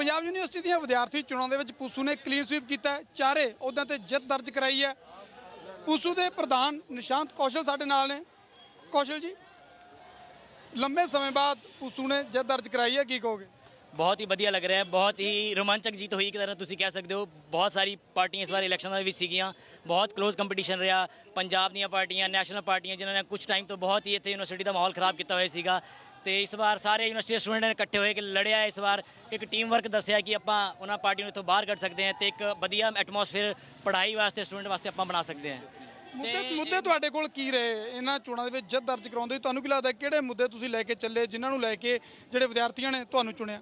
Punjab university ਦੀਆਂ ਵਿਦਿਆਰਥੀ ਚੋਣਾਂ ਦੇ ਵਿੱਚ ਪੂਸੂ ਨੇ ਕਲੀਨ ਸਵੀਪ ਕੀਤਾ ਚਾਰੇ ਅਹੁਦਿਆਂ ਤੇ ਜਿੱਤ ਦਰਜ ਕਰਾਈ ਹੈ। ਪੂਸੂ ਦੇ ਪ੍ਰਧਾਨ ਨਿਸ਼ਾਂਤ ਕੌਸ਼ਲ ਸਾਡੇ ਨਾਲ ਨੇ। ਕੌਸ਼ਲ ਜੀ, ਲੰਬੇ ਸਮੇਂ ਬਾਅਦ ਪੂਸੂ ਨੇ ਜਿੱਤ ਦਰਜ ਕਰਾਈ ਹੈ। ਕੀ ਕਹੋਗੇ? ਬਹੁਤ ਹੀ ਵਧੀਆ ਲੱਗ ਰਿਹਾ ਹੈ। ਬਹੁਤ ਹੀ ਰੋਮਾਂਚਕ ਜੀਤ ਹੋਈ ਇੱਕ ਤਰ੍ਹਾਂ ਤੁਸੀਂ ਕਹਿ ਸਕਦੇ ਹੋ। ਬਹੁਤ ਸਾਰੀ ਪਾਰਟੀਆਂ ਇਸ ਵਾਰ ਇਲੈਕਸ਼ਨ ਦੇ ਵਿੱਚ ਸੀਗੀਆਂ। ਬਹੁਤ ਕਲੋਜ਼ ਕੰਪੀਟੀਸ਼ਨ ਰਿਹਾ। ਪੰਜਾਬ ਦੀਆਂ ਪਾਰਟੀਆਂ ਨੈਸ਼ਨਲ ਪਾਰਟੀਆਂ ਜਿਨ੍ਹਾਂ ਨੇ ਕੁਝ ਟਾਈਮ ਤੋਂ ਬਹੁਤ ਹੀ ਇੱਥੇ ਯੂਨੀਵਰਸਿਟੀ ਦਾ ਮਾਹੌਲ ਖਰਾਬ ਕੀਤਾ ਹੋਇਆ ਸੀਗਾ। ਤੇ ਇਸ ਵਾਰ ਸਾਰੇ ਯੂਨੀਵਰਸਿਟੀ ਸਟੂਡੈਂਟ ਨੇ ਇਕੱਠੇ ਹੋਏ ਕਿ ਲੜਿਆ ਇਸ ਵਾਰ। ਇੱਕ ਟੀਮ ਵਰਕ ਦੱਸਿਆ ਕਿ ਆਪਾਂ ਉਹਨਾਂ ਪਾਰਟੀਆਂ ਨੂੰ ਇੱਥੋਂ ਬਾਹਰ ਕੱਢ ਸਕਦੇ ਹਾਂ ਤੇ ਇੱਕ ਵਧੀਆ ਐਟਮੋਸਫੇਅਰ ਪੜ੍ਹਾਈ ਵਾਸਤੇ ਸਟੂਡੈਂਟ ਵਾਸਤੇ ਆਪਾਂ ਬਣਾ ਸਕਦੇ ਹਾਂ। ਮੁੱਦੇ ਮੁੱਦੇ ਤੁਹਾਡੇ ਕੋਲ ਕੀ ਰਹੇ? ਇਹਨਾਂ ਚੋਣਾਂ ਦੇ ਵਿੱਚ ਜਿੱਤ ਦਰਜ ਕਰਾਉਂਦੇ ਤੁਹਾਨੂੰ ਕੀ ਲੱਗਦਾ ਕਿਹੜੇ ਮੁੱਦੇ ਤੁਸੀਂ ਲੈ ਕੇ ਚੱਲੇ ਜਿਨ੍ਹਾਂ ਨੂੰ ਲੈ ਕੇ ਜਿਹੜੇ ਵਿਦਿਆਰਥੀਆਂ ਨੇ ਤੁਹਾਨੂੰ ਚੁਣਿਆ?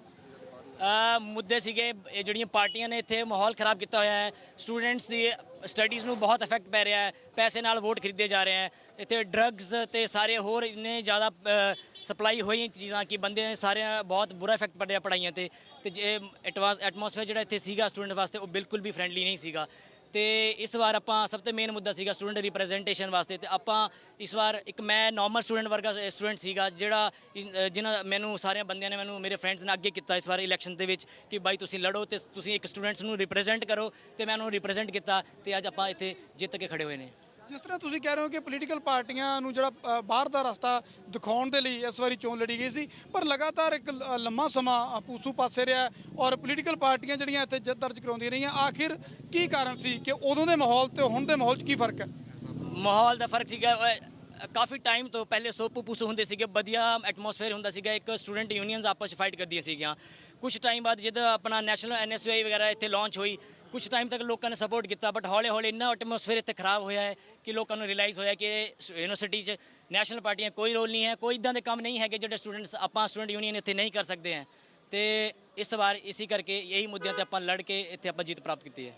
ਮੁੱਦੇ ਸੀਗੇ, ਇਹ ਜਿਹੜੀਆਂ ਪਾਰਟੀਆਂ ਨੇ ਇੱਥੇ ਮਾਹੌਲ ਖਰਾਬ ਕੀਤਾ ਹੋਇਆ ਹੈ। ਸਟੂਡੈਂਟਸ ਦੀ ਸਟੱਡੀਜ਼ ਨੂੰ ਬਹੁਤ ਇਫੈਕਟ ਪੈ ਰਿਹਾ ਹੈ। ਪੈਸੇ ਨਾਲ ਵੋਟ ਖਰੀਦੇ ਜਾ ਰਹੇ ਹੈ। ਇੱਥੇ ਡਰੱਗਸ ਤੇ ਸਾਰੇ ਹੋਰ ਇੰਨੇ ਜ਼ਿਆਦਾ ਸਪਲਾਈ ਹੋਈਆਂ ਚੀਜ਼ਾਂ ਕਿ ਬੰਦੇ ਨੇ ਸਾਰੇ ਬਹੁਤ ਬੁਰਾ ਇਫੈਕਟ ਪੜ ਰਿਹਾ ਪੜਾਈਆਂ ਤੇ। ਤੇ ਜੇ ਐਟਵਾਂਸ ਐਟਮੋਸਫੇਅਰ ਜਿਹੜਾ ਇੱਥੇ ਸੀਗਾ ਸਟੂਡੈਂਟ ਵਾਸਤੇ, ਉਹ ਬਿਲਕੁਲ ਵੀ ਫ੍ਰੈਂਡਲੀ ਨਹੀਂ ਸੀਗਾ। ਤੇ ਇਸ ਵਾਰ ਆਪਾਂ ਸਭ ਤੋਂ ਮੇਨ ਮੁੱਦਾ ਸੀਗਾ ਸਟੂਡੈਂਟ ਰਿਪਰੈਜ਼ੈਂਟੇਸ਼ਨ ਵਾਸਤੇ ਤੇ ਆਪਾਂ ਇਸ ਵਾਰ ਇੱਕ ਮੈਂ ਨਾਰਮਲ ਸਟੂਡੈਂਟ ਵਰਗਾ ਸਟੂਡੈਂਟ ਸੀਗਾ ਜਿਹੜਾ ਇਨ- ਜਿਨ੍ਹਾਂ ਮੈਨੂੰ ਸਾਰਿਆਂ ਬੰਦਿਆਂ ਨੇ ਮੈਨੂੰ, ਮੇਰੇ ਫਰੈਂਡਸ ਨੇ ਅੱਗੇ ਕੀਤਾ ਇਸ ਵਾਰ ਇਲੈਕਸ਼ਨ ਦੇ ਵਿੱਚ ਕਿ ਬਾਈ ਤੁਸੀਂ ਲੜੋ ਤੇ ਤੁਸੀਂ ਇੱਕ ਸਟੂਡੈਂਟਸ ਨੂੰ ਰਿਪਰੈਜ਼ੈਂਟ ਕਰੋ ਤੇ ਮੈਂ ਉਹਨੂੰ ਰਿਪਰੈਜ਼ੈਂਟ ਕੀਤਾ ਤੇ ਅੱਜ ਆਪਾਂ ਇੱਥੇ ਜਿੱਤ ਕੇ ਖੜੇ ਹੋਏ ਨੇ। ਜਿਸ ਤਰ੍ਹਾਂ ਤੁਸੀਂ ਕਹਿ ਰਹੇ ਹੋ ਕਿ ਪੋਲੀਟੀਕਲ ਪਾਰਟੀਆਂ ਨੂੰ ਜਿਹੜਾ ਬਾਹਰ ਦਾ ਰਸਤਾ ਦਿਖਾਉਣ ਦੇ ਲਈ ਇਸ ਵਾਰੀ ਚੋਣ ਲੜੀ ਗਈ ਸੀ ਪਰ ਲਗਾਤਾਰ ਇੱਕ ਲੰਮਾ ਸਮਾਂ ਅ, ਪੂਸੂ ਪਾਸੇ ਰਿਹਾ ਔਰ ਪੋਲੀਟੀਕਲ ਪਾਰਟੀਆਂ ਜਿਹੜੀਆਂ ਇੱਥੇ ਜਿੱਤ ਦਰਜ ਕਰਾਉਂਦੀਆਂ ਰਹੀਆਂ ਆਖਿਰ ਕੀ ਕਾਰਨ ਸੀ ਕਿ ਉਦੋਂ ਦੇ ਮਾਹੌਲ ਤੇ ਹੁਣ ਦੇ ਮਾਹੌਲ 'ਚ ਕੀ ਫ਼ਰਕ ਹੈ? ਮਾਹੌਲ ਦਾ ਫ਼ਰਕ ਸੀਗਾ ਕਾਫੀ ਟਾਈਮ ਤੋਂ ਪਹਿਲੇ ਸੋਪੂ ਪੂਸੂ ਹੁੰਦੇ ਸੀਗੇ ਵਧੀਆ ਐਟਮੋਸਫੇਅਰ ਹੁੰਦਾ ਸੀਗਾ ਇੱਕ ਸਟੂਡੈਂਟ ਯੂਨੀਅਨਸ ਆਪਸ 'ਚ ਫਾਈਟ ਕਰਦੀਆਂ ਸੀਗੀਆਂ। ਕੁਝ ਟਾਈਮ ਬਾਅਦ ਜਦੋਂ ਆਪਣਾ ਨੈਸ਼ਨਲ ਐਨਐਸਯੂਆਈ ਵਗੈਰਾ ਇੱਥੇ ਲਾਂਚ ਹੋਈ ਕੁਝ ਟਾਈਮ ਤੱਕ ਲੋਕਾਂ ਨੇ ਸਪੋਰਟ ਕੀਤਾ ਬਟ ਹੌਲੇ ਹੌਲੇ ਇੰਨਾ ਐਟਮੋਸਫੇਅਰ ਇੱਥੇ ਖਰਾਬ ਹੋਇਆ ਹੈ ਕਿ ਲੋਕਾਂ ਨੂੰ ਰਿਅਲਾਈਜ਼ ਹੋਇਆ ਕਿ ਯੂਨੀਵਰਸਿਟੀ 'ਚ ਨੈਸ਼ਨਲ ਪਾਰਟੀਆਂ ਕੋਈ ਰੋਲ ਨਹੀਂ ਹੈ, ਕੋਈ ਇਦਾਂ ਦੇ ਕੰਮ ਨਹੀਂ ਹੈਗੇ ਜਿਹੜੇ ਸਟੂਡੈਂਟਸ ਆਪਾਂ ਸਟੂਡੈਂਟ ਯੂਨੀਅਨ ਇੱਥੇ ਨਹੀਂ ਕਰ ਸਕਦੇ ਹੈ। ਤੇ ਇਸ ਵਾਰ ਇਸੇ ਕਰਕੇ ਇਹੀ ਮੁੱਦਿਆਂ ਤੇ ਆਪਾਂ ਲੜ ਕੇ ਇੱਥੇ ਆਪਾਂ ਜਿੱਤ ਪ੍ਰਾਪਤ ਕੀਤੀ ਹੈ।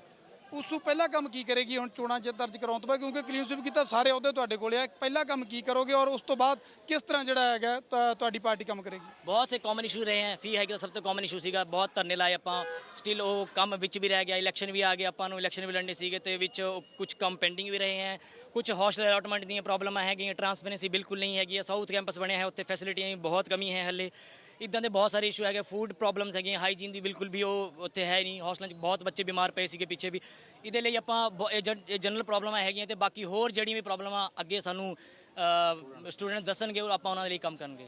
ਉਸ ਤੋਂ ਪਹਿਲਾਂ ਕੰਮ ਕੀ ਕਰੇਗੀ? ਹੁਣ ਚੋਣਾਂ ਜਿੱਤ ਦਰਜ ਕਰਾਉਣ ਤੋਂ ਬਾਅਦ, ਕਿਉਂਕਿ ਕਲੀਨ ਸਵੀਪ ਕੀਤਾ, ਸਾਰੇ ਅਹੁਦੇ ਤੁਹਾਡੇ ਕੋਲੇ ਆ। ਪਹਿਲਾ ਕੰਮ ਕੀ ਕਰੋਗੇ ਔਰ ਉਸ ਤੋਂ ਬਾਅਦ ਕਿਸ ਤਰ੍ਹਾਂ ਜਿਹੜਾ ਹੈਗਾ ਤੁਹਾਡੀ ਪਾਰਟੀ ਕੰਮ ਕਰੇਗੀ? ਬਹੁਤ ਸੇ ਕਾਮਨ ਇਸ਼ੂ ਰਹੇ ਹੈ। ਫੀ ਹੈਗਾ ਸਭ ਤੋਂ ਕਾਮਨ ਇਸ਼ੂ ਸੀਗਾ। ਬਹੁਤ ਧਰਨੇ ਲਾਏ ਆਪਾਂ। ਸਟਿਲ ਉਹ ਕੰਮ ਵਿੱਚ ਵੀ ਰਹਿ ਗਿਆ। ਇਲੈਕਸ਼ਨ ਵੀ ਆ ਗਿਆ ਆਪਾਂ ਨੂੰ ਇਲੈਕਸ਼ਨ ਵੀ ਲੜਨੇ ਸੀਗੇ ਤੇ ਵਿੱਚ ਕੁਝ ਕੰਮ ਪੈਂਡਿੰਗ ਵੀ ਰਹੇ ਹੈ। ਕੁਝ ਹੌਸਟਲ ਅਲਾਟਮੈਂਟ ਦੀਆਂ ਪ੍ਰੋਬਲਮਾਂ ਹੈਗੀਆਂ। ਟਰਾਂਸਪੇਰੈਂਸੀ ਬਿਲਕੁਲ ਨਹੀਂ ਹੈਗੀ। ਸਾਊਥ ਕੈਂਪਸ ਬਣਿਆ ਹੈ। ਉੱਥੇ ਫੈਸਿਲਿਟੀਆਂ ਬਹੁਤ ਕਮੀ ਹੈ ਹੱਲੇ। ਇਦਾਂ ਦੇ ਬਹੁਤ ਸਾਰੇ ਇਸ਼ੂ ਹੈਗੇ ਫੂਡ ਪ੍ਰੋਬਲਮਸ ਹੈਗੀਆਂ ਹਾਈਜੀਨ ਦੀ ਬਿਲਕੁਲ ਵੀ ਉਹ ਉੱਥੇ ਹੈ ਨਹੀਂ ਹੌਸਟਲਾਂ 'ਚ ਬਹੁਤ ਬੱਚੇ ਬਿਮਾਰ ਪਏ ਸੀਗੇ ਪਿੱਛੇ ਵੀ। ਇਹਦੇ ਲਈ ਆਪਾਂ ਜਨਰਲ ਪ੍ਰੋਬਲਮਾਂ ਹੈਗੀਆਂ ਤੇ ਬਾਕੀ ਹੋਰ ਜਿਹੜੀਆਂ ਵੀ ਪ੍ਰੋਬਲਮਾਂ ਅੱਗੇ ਸਾਨੂੰ ਸਟੂਡੈਂਟ ਦੱਸਣਗੇ ਔਰ ਆਪਾਂ ਉਹਨਾਂ ਦੇ ਲਈ ਕੰਮ ਕਰਨਗੇ।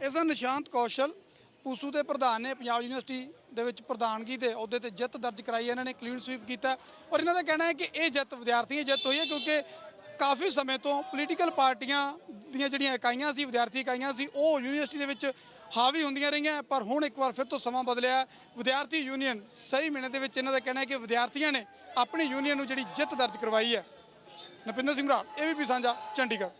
ਇਸ ਦਾ ਨਿਸ਼ਾਂਤ ਕੌਸ਼ਲ ਪੂਸੂ ਦੇ ਪ੍ਰਧਾਨ ਨੇ ਪੰਜਾਬ ਯੂਨੀਵਰਸਿਟੀ ਦੇ ਵਿੱਚ ਪ੍ਰਧਾਨਗੀ ਦੇ ਅਹੁਦੇ ਤੇ ਜਿੱਤ ਦਰਜ ਕਰਾਈ ਇਹਨਾਂ ਨੇ ਕਲੀਨ ਸਵੀਪ ਕੀਤਾ। ਔਰ ਇਹਨਾਂ ਦਾ ਕਹਿਣਾ ਹੈ ਕਿ ਇਹ ਜਿੱਤ ਵਿਦਿਆਰਥੀਆਂ ਦੀ ਜਿੱਤ ਹੋਈ ਹੈ, ਕਿਉਂਕਿ ਕਾਫੀ ਸਮੇਂ ਤੋਂ ਪੋਲੀਟੀਕਲ ਪਾਰਟੀਆਂ ਦੀਆਂ ਜਿਹੜੀਆਂ ਇਕਾਈਆਂ ਸੀ, ਵਿਦਿਆਰਥੀ ਇਕਾਈਆਂ ਸੀ, ਉਹ ਯੂਨੀਵਰਸਿਟੀ ਦੇ ਵਿੱਚ ਹਾਵੀ ਹੁੰਦੀਆਂ ਰਹੀਆਂ, ਪਰ ਹੁਣ ਇੱਕ ਵਾਰ ਫਿਰ ਤੋਂ ਸਮਾਂ ਬਦਲਿਆ। ਵਿਦਿਆਰਥੀ ਯੂਨੀਅਨ, ਸਹੀ ਮਹੀਨੇ ਦੇ ਵਿੱਚ ਇਹਨਾਂ ਦਾ ਕਹਿਣਾ ਹੈ ਕਿ ਵਿਦਿਆਰਥੀਆਂ ਨੇ ਆਪਣੀ ਯੂਨੀਅਨ ਨੂੰ ਜਿਹੜੀ ਜਿੱਤ ਦਰਜ ਕਰਵਾਈ ਹੈ। ਨਪਿੰਦਰ ਸਿੰਘ ਰਾਠ ਏਬੀਪੀ ਸਾਂਝਾ, ਚੰਡੀਗੜ੍ਹ।